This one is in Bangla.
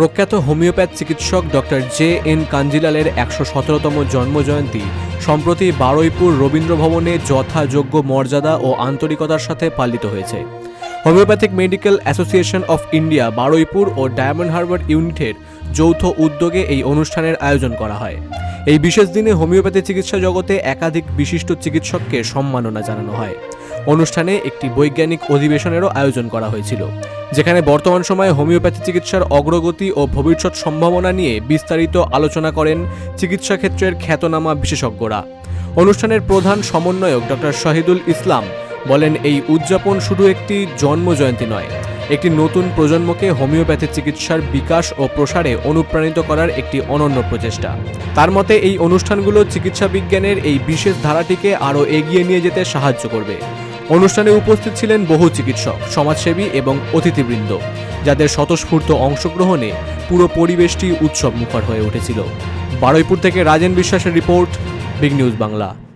প্রখ্যাত হোমিওপ্যাথ চিকিৎসক ডক্টর জে এন কাঞ্জিলালের একশো সতেরোতম জন্মজয়ন্তী। সম্প্রতি বারুইপুর রবীন্দ্র ভবনে যথাযোগ্য মর্যাদা ও আন্তরিকতার সাথে পালিত হয়েছে। Homeopathic medical association of India, Baruipur O Diamond Harbour ইউনিটের যৌথ উদ্যোগে এই অনুষ্ঠানের আয়োজন করা হয়। এই বিশেষ দিনে হোমিওপ্যাথি চিকিৎসা জগতে একাধিক বিশিষ্ট চিকিৎসককে সম্মাননা জানানো হয়। অনুষ্ঠানে একটি বৈজ্ঞানিক অধিবেশনেরও আয়োজন করা হয়েছিল। যেখানে বর্তমান সময়ে হোমিওপ্যাথি চিকিৎসার অগ্রগতি ও ভবিষ্যৎ সম্ভাবনা নিয়ে বিস্তারিত আলোচনা করেন চিকিৎসা ক্ষেত্রের খ্যাতনামা বিশেষজ্ঞরা। অনুষ্ঠানের প্রধান সমন্বয়ক ডক্টর শহীদুল ইসলাম বলেন, এই উদযাপন শুধু একটি জন্মজয়ন্তী নয়, একটি নতুন প্রজন্মকে হোমিওপ্যাথি চিকিৎসার বিকাশ ও প্রসারে অনুপ্রাণিত করার একটি অনন্য প্রচেষ্টা। তার মতে, এই অনুষ্ঠানগুলো চিকিৎসা বিজ্ঞানের এই বিশেষ ধারাটিকে আরও এগিয়ে নিয়ে যেতে সাহায্য করবে। অনুষ্ঠানে উপস্থিত ছিলেন বহু চিকিৎসক, সমাজসেবী এবং অতিথিবৃন্দ, যাদের স্বতঃস্ফূর্ত অংশগ্রহণে পুরো পরিবেশটি উৎসব মুখর হয়ে উঠেছিল। বারুইপুর থেকে রাজেন বিশ্বাসের রিপোর্ট, বিগ নিউজ বাংলা।